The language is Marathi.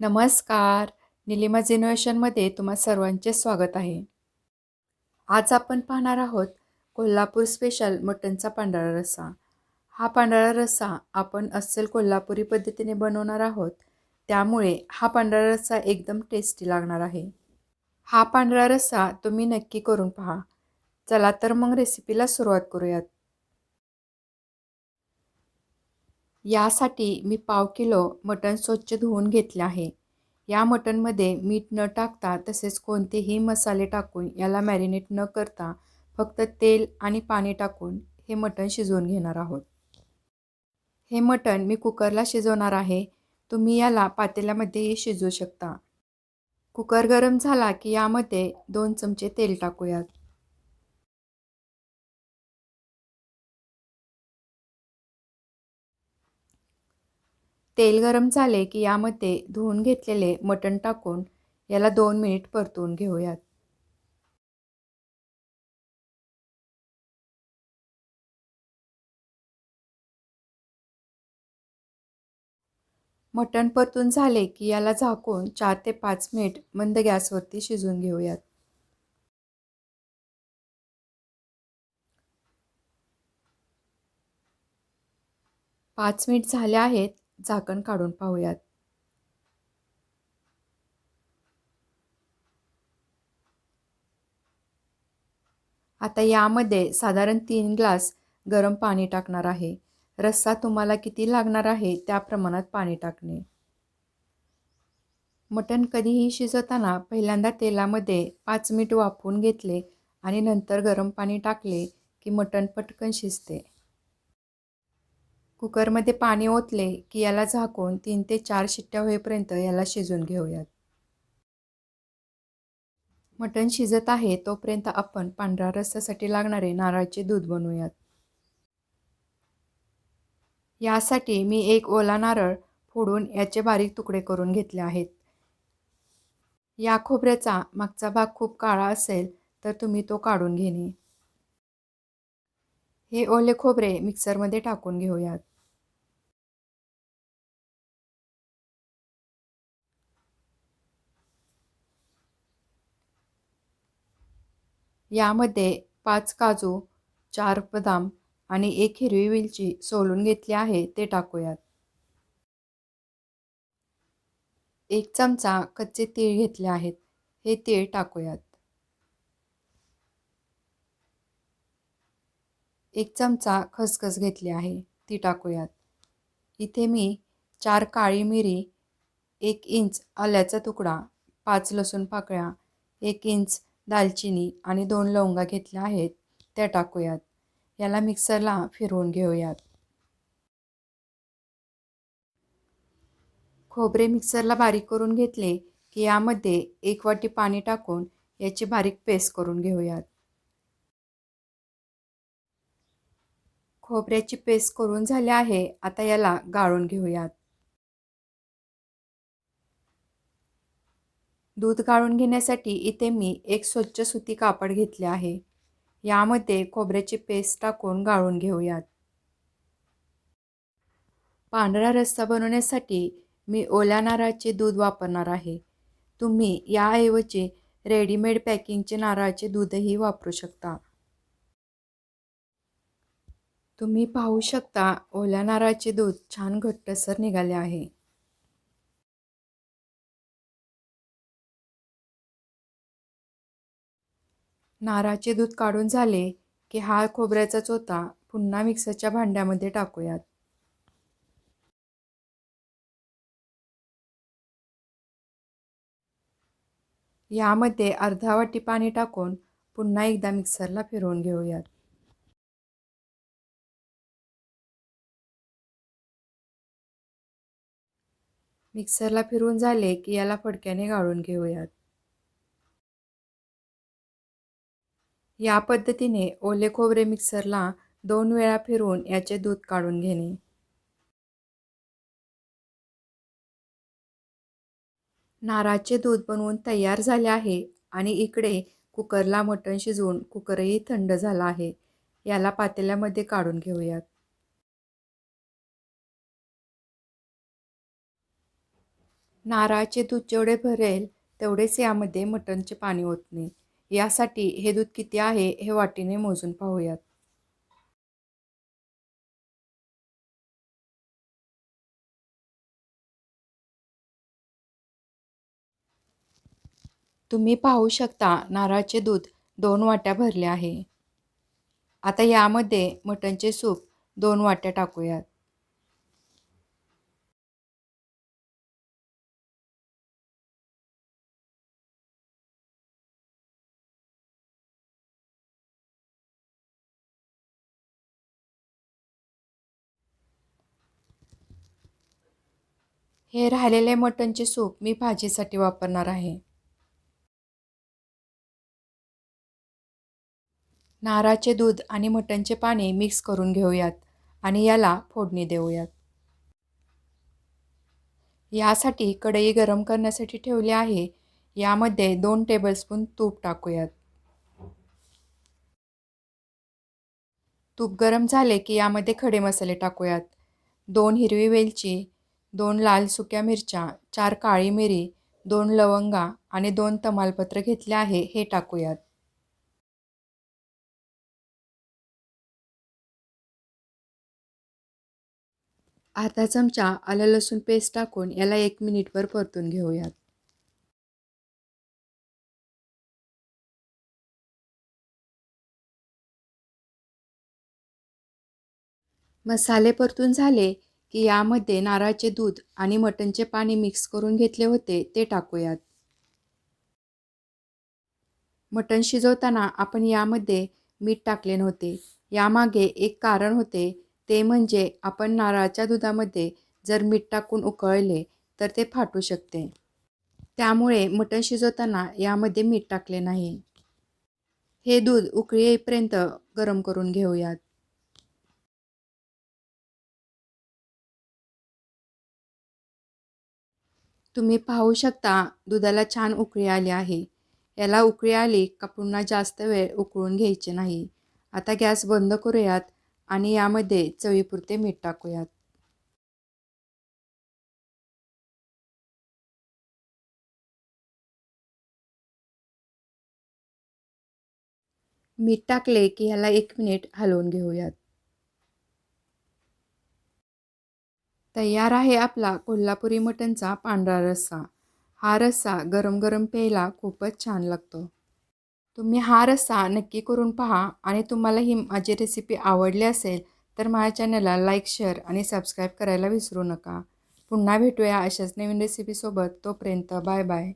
नमस्कार. निलिमा जिनोवेशनमध्ये तुम्हा सर्वांचे स्वागत आहे. आज आपण पाहणार आहोत कोल्हापूर स्पेशल मटनचा पांढरा रस्सा. हा पांढरा रस्सा आपण अस्सल कोल्हापुरी पद्धतीने बनवणार आहोत. त्यामुळे हा पांढरा रस्सा एकदम टेस्टी लागणार आहे. हा पांढरा रस्सा तुम्ही नक्की करून पहा. चला तर मग रेसिपीला सुरुवात करूयात. यासाठी मी पाव किलो मटण स्वच्छ धुवून घेतले आहे. या मटणमध्ये मीठ न टाकता तसेच कोणतेही मसाले टाकून याला मॅरिनेट न करता फक्त तेल आणि पाणी टाकून हे मटण शिजवून घेणार आहोत. हे मटण मी कुकरला शिजवणार आहे. तुम्ही याला पातेल्यामध्येही शिजवू शकता. कुकर गरम झाला की यामध्ये दोन चमचे तेल टाकूयात. तेल गरम झाले की यामध्ये धुवून घेतलेले मटण टाकून याला दोन मिनिट परतून घेऊयात. मटण परतून झाले की याला झाकून चार ते पाच मिनिट मंद गॅसवरती शिजवून घेऊयात. पाच मिनिट झाले आहेत झाकण काढून पाहूयात. आता यामध्ये साधारण तीन ग्लास गरम पाणी टाकणार आहे. रस्सा तुम्हाला किती लागणार आहे त्या प्रमाणात पाणी टाकणे. मटण कधीही शिजवताना पहिल्यांदा तेलामध्ये पाच मिनिट वाफवून घेतले आणि नंतर गरम पाणी टाकले की मटण पटकन शिजते. कुकरमध्ये पाणी ओतले की याला झाकून तीन ते चार शिट्ट्या होईपर्यंत याला शिजून घेऊयात. मटण शिजत आहे तोपर्यंत आपण पांढऱ्या रस्सासाठी लागणारे नारळाचे दूध बनवूयात. यासाठी मी एक ओला नारळ फोडून याचे बारीक तुकडे करून घेतले आहेत. या खोबऱ्याचा मागचा भाग खूप काळा असेल तर तुम्ही तो काढून घेणे. हे ओले खोबरे मिक्सरमध्ये टाकून घेऊयात. यामध्ये पाच काजू चार बदाम आणि एक हिरवी वेलची सोलून घेतली आहे ते टाकूयात. एक चमचा कच्चे तीळ घेतले आहेत हे तीळ टाकूयात. एक चमचा खसखस घेतली आहे ती टाकूयात. इथे मी चार काळी मिरी एक इंच आल्याचा तुकडा पाच लसूण पाकळ्या एक इंच दालचिनी आणि दोन लवंगा घेतल्या आहेत त्या टाकूयात. याला मिक्सरला फिरवून घेऊयात. खोबरे मिक्सरला बारीक करून घेतले की यामध्ये एक वाटी पाणी टाकून याची बारीक पेस्ट करून घेऊयात. खोबऱ्याची पेस्ट करून झाली आहे आता याला गाळून घेऊयात. दूध काढून घेण्यासाठी इथे मी एक स्वच्छ सुती कापड घेतले आहे. यामध्ये खोबऱ्याची पेस्ट टाकून गाळून घेऊयात. पांढरा रस्सा बनवण्यासाठी मी ओल्या नारळाचे दूध वापरणार आहे. तुम्ही याऐवजी रेडीमेड पॅकिंगचे नारळाचे दूधही वापरू शकता. तुम्ही पाहू शकता ओल्या नारळाचे दूध छान घट्टसर निघाले आहे. नारळाचे दूध काढून झाले की हा खोबऱ्याचा चोथा पुन्हा मिक्सरच्या भांड्यामध्ये टाकूयात. यामध्ये अर्धा वाटी पाणी टाकून पुन्हा एकदा मिक्सरला फिरवून घेऊयात. मिक्सरला फिरवून झाले की याला फडक्याने गाळून घेऊयात. या पद्धतीने ओले खोबरे मिक्सरला दोन वेळा फिरवून याचे दूध काढून घेणे. नारळाचे दूध बनवून तयार झाले आहे आणि इकडे कुकरला मटण शिजवून कुकरही थंड झाला आहे. याला पातेल्यामध्ये काढून घेऊयात. नारळाचे दूध जेवढे भरेल तेवढेच यामध्ये मटणचे पाणी ओतणे. यासाठी हे दूध किती आहे हे वाटीने मोजून पाहूयात. तुम्ही पाहू शकता नारळाचे दूध दोन वाट्या भरले आहे. आता यामध्ये मटणचे सूप दोन वाट्या टाकूयात. हे राहिलेले मटणचे सूप मी भाजीसाठी वापरणार आहे. नारळाचे दूध आणि मटणचे पाणी मिक्स करून घेऊयात आणि याला फोडणी देऊयात. यासाठी कढई गरम करण्यासाठी ठेवली आहे. यामध्ये दोन टेबलस्पून तूप टाकूयात. तूप गरम झाले की यामध्ये खडे मसाले टाकूयात. दोन हिरवी वेलची दोन लाल सुक्या मिरच्या चार काळी मिरी दोन लवंगा आणि दोन तमालपत्र घेतले आहे हे टाकूयात. अर्धा चमचा आलं लसूण पेस्ट टाकून याला एक मिनिटवर परतून घेऊयात. मसाले परतून झाले की यामध्ये नारळाचे दूध आणि मटणचे पाणी मिक्स करून घेतले होते ते टाकूयात. मटण शिजवताना आपण यामध्ये मीठ टाकले नव्हते. यामागे एक कारण होते ते म्हणजे आपण नारळाच्या दुधामध्ये जर मीठ टाकून उकळले तर ते फाटू शकते. त्यामुळे मटण शिजवताना यामध्ये मीठ टाकले नाही. हे दूध उकळी येईपर्यंत गरम करून घेऊयात. तुम्ही पाहू शकता दुधाला छान उकळी आली आहे. याला उकळी आली का पुन्हा जास्त वेळ उकळून घ्यायचे नाही. आता गॅस बंद करूयात आणि यामध्ये चवीपुरते मीठ टाकूयात. मीठ टाकले की ह्याला एक मिनिट हलवून घेऊयात. तयार आहे आपला कोल्हापुरी मटणचा पांढरा रस्सा. हा रस्सा गरम गरम प्यायला खूपच छान लागतो. तुम्ही हा रस्सा नक्की करून पहा आणि तुम्हाला ही माझी रेसिपी आवडली असेल तर माझ्या चॅनलला लाईक शेअर आणि सबस्क्राईब करायला विसरू नका. पुन्हा भेटूया अशाच नवीन रेसिपीसोबत तोपर्यंत बाय बाय